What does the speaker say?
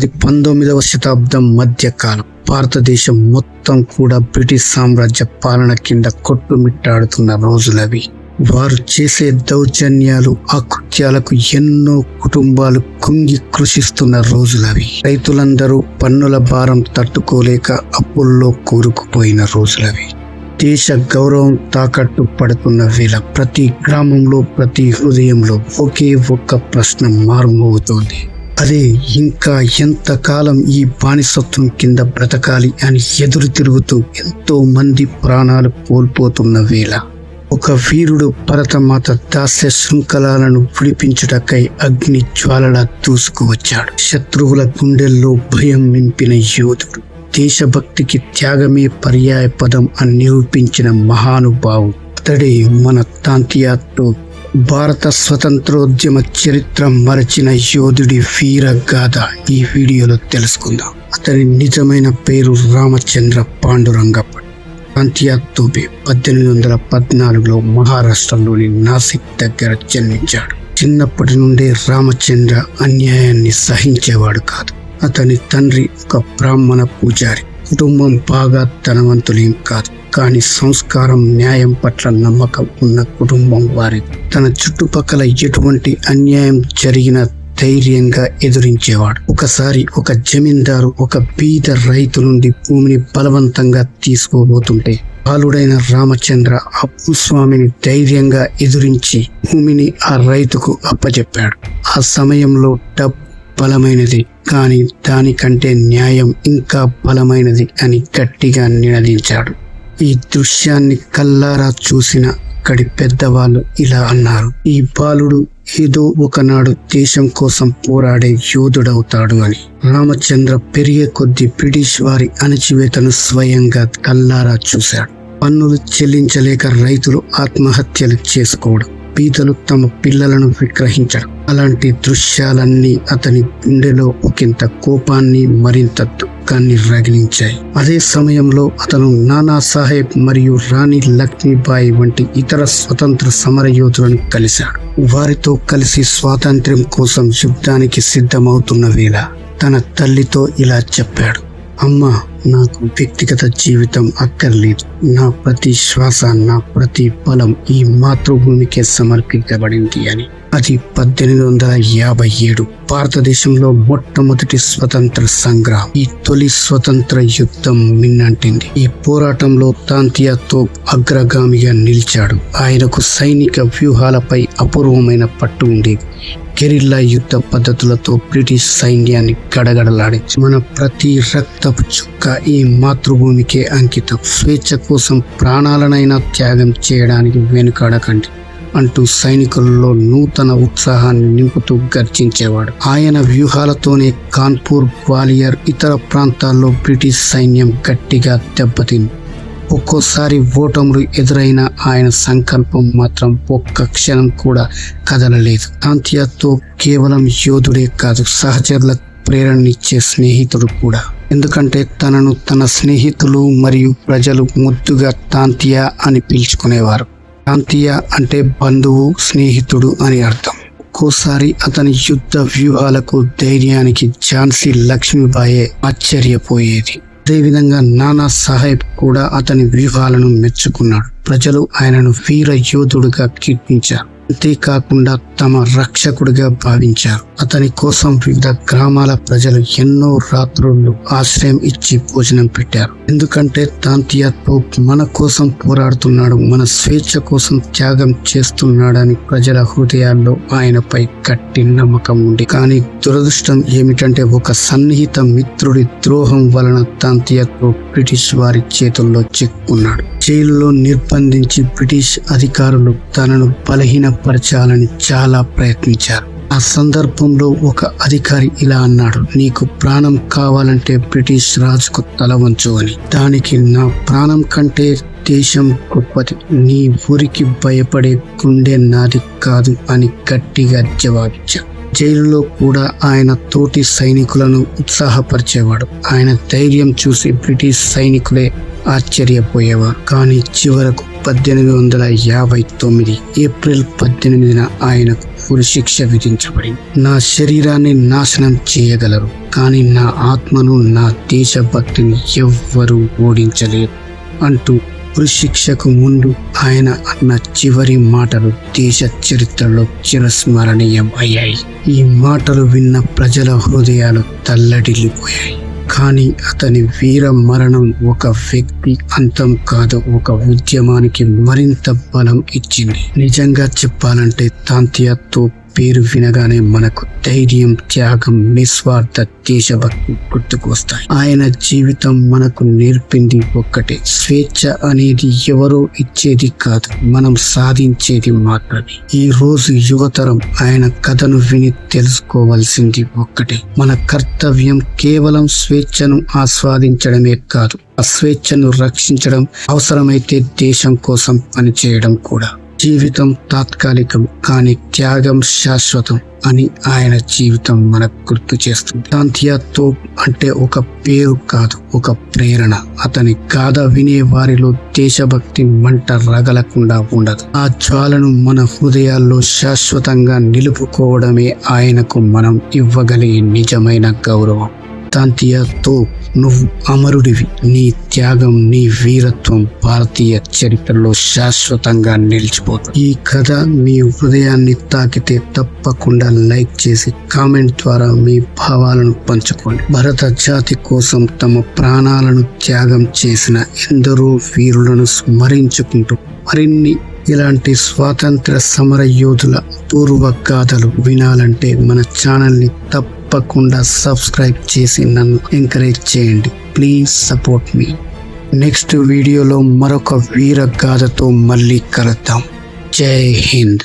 అది పంతొమ్మిదవ శతాబ్దం మధ్యకాలం. భారతదేశం మొత్తం కూడా బ్రిటిష్ సామ్రాజ్య పాలన కింద కొట్టుమిట్టాడుతున్న రోజులవి. వారు చేసే దౌర్జన్యాలు అకృత్యాలకు ఎన్నో కుటుంబాలు కుంగి కృషిస్తున్న రోజులవి. రైతులందరూ పన్నుల భారం తట్టుకోలేక అప్పుల్లో కూరుకుపోయిన రోజులవి. దేశ గౌరవం తాకట్టు పడుతున్న వేళ ప్రతి గ్రామంలో ప్రతి హృదయంలో ఒకే ఒక్క ప్రశ్న మారుమోగుతోంది. అదే ఇంకా ఎంతకాలం ఈ బానిసత్వం కింద బ్రతకాలి అని ఎదురు తిరుగుతూ ఎంతో మంది ప్రాణాలు కోల్పోతున్న వేళ ఒక వీరుడు భరతమాత దాస్య శృంఖలాలను విడిపించుటకై అగ్ని జ్వాలలా దూసుకువచ్చాడు. శత్రువుల గుండెల్లో భయం నింపిన యోధుడు దేశభక్తికి త్యాగమే పర్యాయ పదం అని నిరూపించిన మహానుభావుడు అతడే మన తాంతియాతో భారత స్వతంత్రోద్యమ చరిత్ర మరచిన యోధుడి వీరగాథ ఈ వీడియోలో తెలుసుకుందాం. అతని నిజమైన పేరు రామచంద్ర పాండురంగప్ప. కాంతియా తోబే పద్దెనిమిది వందల పద్నాలుగులో మహారాష్ట్రలోని నాసిక్ దగ్గర జన్మించాడు. చిన్నప్పటి నుండే రామచంద్ర అన్యాయాన్ని సహించేవాడు కాదు. అతని తండ్రి ఒక బ్రాహ్మణ పూజారి. కుటుంబం బాగా ధనవంతులేం కాదు. కానీ సంస్కారం న్యాయం పట్ల నమ్మకం ఉన్న కుటుంబం వారి తన చుట్టుపక్కల ఎటువంటి అన్యాయం జరిగిన ధైర్యంగా ఎదురించేవాడు. ఒకసారి ఒక జమీందారు ఒక బీద రైతు నుండి భూమిని బలవంతంగా తీసుకోబోతుంటే బాలుడైన రామచంద్ర ఆ భూస్వామిని ధైర్యంగా ఎదురించి భూమిని ఆ రైతుకు అప్పచెప్పాడు ఆ సమయంలో డబ్బు బలమైనది కానీ దానికంటే న్యాయం ఇంకా బలమైనది అని గట్టిగా నినదించాడు. ఈ దృశ్యాన్ని కల్లారా చూసిన అక్కడి పెద్దవాళ్ళు ఇలా అన్నారు ఈ బాలుడు ఏదో ఒకనాడు దేశం కోసం పోరాడే యోధుడవుతాడు అని. రామచంద్ర పెరిగే కొద్ది బ్రిటిష్ వారి అణచివేతను స్వయంగా కల్లారా చూశాడు. పన్నులు చెల్లించలేక రైతులు ఆత్మహత్యలు చేసుకోవడం పీతలు తమ పిల్లలను విగ్రహించడం. అలాంటి దృశ్యాలన్నీ అతని గుండెలో ఒకంత కోపాన్ని మరింత దుఃఖాన్ని రగిలించాయి అదే సమయంలో అతను నానా సాహెబ్ మరియు రాణి లక్ష్మీబాయి వంటి ఇతర స్వతంత్ర సమర యోధులను కలిశాడు. వారితో కలిసి స్వాతంత్ర్యం కోసం యుద్ధానికి సిద్ధమవుతున్న వేళ తన తల్లితో ఇలా చెప్పాడు. అమ్మ నాకు వ్యక్తిగత జీవితం అక్కర్లేదు. నా ప్రతి శ్వాస నా ప్రతి బలం ఈ మాతృభూమికే సమర్పించబడింది అని. అది పద్దెనిమిది వందల యాభై ఏడు భారతదేశంలో మొట్టమొదటి స్వతంత్ర సంగ్రామం. ఈ తొలి స్వతంత్ర యుద్ధం మిన్నంటింది ఈ పోరాటంలో తాంతియాతో అగ్రగామిగా నిలిచాడు. ఆయనకు సైనిక వ్యూహాలపై అపూర్వమైన పట్టు ఉండేది. గెరిల్లా యుద్ధ పద్ధతులతో బ్రిటిష్ సైన్యాన్ని గడగడలాడించి మన ప్రతి రక్తపు చుక్క ఈ మాతృభూమికే అంకితం. స్వేచ్ఛ కోసం ప్రాణాలనైనా త్యాగం చేయడానికి వెనుకాడకండి అంటూ సైనికుల్లో నూతన ఉత్సాహాన్ని నింపుతూ గర్జించేవాడు. ఆయన వ్యూహాలతోనే కాన్పూర్ గ్వాలియర్ ఇతర ప్రాంతాల్లో బ్రిటిష్ సైన్యం గట్టిగా దెబ్బతింది. ఒక్కోసారి ఓటములు ఎదురైన ఆయన సంకల్పం మాత్రం ఒక్క క్షణం కూడా కదలలేదు. కాంతియాతో కేవలం యోధుడే కాదు సహచరులకు ప్రేరణనిచ్చే స్నేహితుడు కూడా. ఎందుకంటే తనను తన స్నేహితులు మరియు ప్రజలు ముద్దుగా తాంతియా అని పిలుచుకునేవారు. తాంతియా అంటే బంధువు స్నేహితుడు అని అర్థం. ఒక్కోసారి అతని యుద్ధ వ్యూహాలకు ధైర్యానికి ఝాన్సీ లక్ష్మీబాయే ఆశ్చర్యపోయేది. అదేవిధంగా నానా సాహెబ్ కూడా అతని వ్యూహాలను మెచ్చుకున్నాడు. ప్రజలు ఆయనను వీర యోధుడుగా కీర్తించారు. అంతేకాకుండా తమ రక్షకుడిగా భావించారు. అతని కోసం వివిధ గ్రామాల ప్రజలు ఎన్నో రాత్రులు ఆశ్రయం ఇచ్చి భోజనం పెట్టారు. ఎందుకంటే తాంతియాతో మన కోసం పోరాడుతున్నాడు మన స్వేచ్ఛ కోసం త్యాగం చేస్తున్నాడని ప్రజల హృదయాల్లో ఆయనపై గట్టి నమ్మకం ఉంది. కానీ దురదృష్టం ఏమిటంటే ఒక సన్నిహిత మిత్రుడి ద్రోహం వలన తాంతియాతో బ్రిటిష్ వారి చేతుల్లో చిక్కున్నాడు. జైలులో నిర్బంధించి బ్రిటిష్ అధికారులు తనను బలహీన బలహీనపరచాలని చాలా ప్రయత్నించారు. ఆ సందర్భంలో ఒక అధికారి ఇలా అన్నాడు నీకు ప్రాణం కావాలంటే బ్రిటిష్ రాజుకు తల వంచు అని. దానికి నా ప్రాణం కంటే దేశం గొప్పది. నీ ఊరికి భయపడే గుండె నాది కాదు అని గట్టిగా జవాబిచ్చాడు జైలులో కూడా ఆయన తోటి సైనికులను ఉత్సాహపరిచేవాడు. ఆయన ధైర్యం చూసి బ్రిటిష్ సైనికులే ఆశ్చర్యపోయేవారు. కానీ చివరకు పద్దెనిమిది వందల యాభై తొమ్మిది ఏప్రిల్ పద్దెనిమిదిన ఆయనకు ఉరిశిక్ష విధించబడింది. నా శరీరాన్ని నాశనం చేయగలరు కానీ నా ఆత్మను నా దేశభక్తిని ఎవ్వరూ ఓడించలేరు అంటూ ఉరిశిక్షకు ముందు ఆయన అన్న చివరి మాటలు దేశ చరిత్రలో చిరస్మరణీయం అయ్యాయి ఈ మాటలు విన్న ప్రజల హృదయాలు తల్లడిల్లిపోయాయి. కానీ అతని వీర మరణం ఒక వ్యక్తి అంతం కాదు ఒక ఉద్యమానికి మరింత బలం ఇచ్చింది. నిజంగా చెప్పాలంటే తాంతియాతో పేరు వినగానే మనకు ధైర్యం త్యాగం నిస్వార్థ దేశభక్తి గుర్తుకొస్తాయి. ఆయన జీవితం మనకు నేర్పింది ఒక్కటే. స్వేచ్ఛ అనేది ఎవరో ఇచ్చేది కాదు మనం సాధించేది మాత్రమే. ఈ రోజు యువతరం ఆయన కథను విని తెలుసుకోవాల్సింది ఒక్కటే. మన కర్తవ్యం కేవలం స్వేచ్ఛను ఆస్వాదించడమే కాదు ఆ స్వేచ్ఛను రక్షించడం అవసరమైతే దేశం కోసం పనిచేయడం కూడా. జీవితం తాత్కాలికం కానీ త్యాగం శాశ్వతం అని ఆయన జీవితం మనకు గుర్తు చేస్తుంది. శాంతియాతో అంటే ఒక పేరు కాదు ఒక ప్రేరణ. అతని గాథ వినే వారిలో దేశభక్తి మంట రగలకుండా ఉండదు. ఆ జ్వాలను మన హృదయాల్లో శాశ్వతంగా నిలుపుకోవడమే ఆయనకు మనం ఇవ్వగలిగే నిజమైన గౌరవం. తాంతియాతో నువ్వు అమరుడివి. నీ త్యాగం నీ వీరత్వం భారతీయ చరిత్రలో శాశ్వతంగా నిలిచిపోతుంది. ఈ కథ మీ హృదయాన్ని తాకితే తప్పకుండా లైక్ చేసి కామెంట్ ద్వారా మీ భావాలను పంచుకోండి. భరత జాతి కోసం తమ ప్రాణాలను త్యాగం చేసిన ఎందరో వీరులను స్మరించుకుంటూ మరిన్ని ఇలాంటి స్వాతంత్ర సమర యోధుల పూర్వ గాథలు వినాలంటే మన ఛానల్ని తప్పకుండా సబ్స్క్రైబ్ చేసి నన్ను ఎంకరేజ్ చేయండి. ప్లీజ్ సపోర్ట్ మీ నెక్స్ట్ వీడియోలో మరొక వీర గాథతో మళ్ళీ కలుద్దాం. జై హింద్.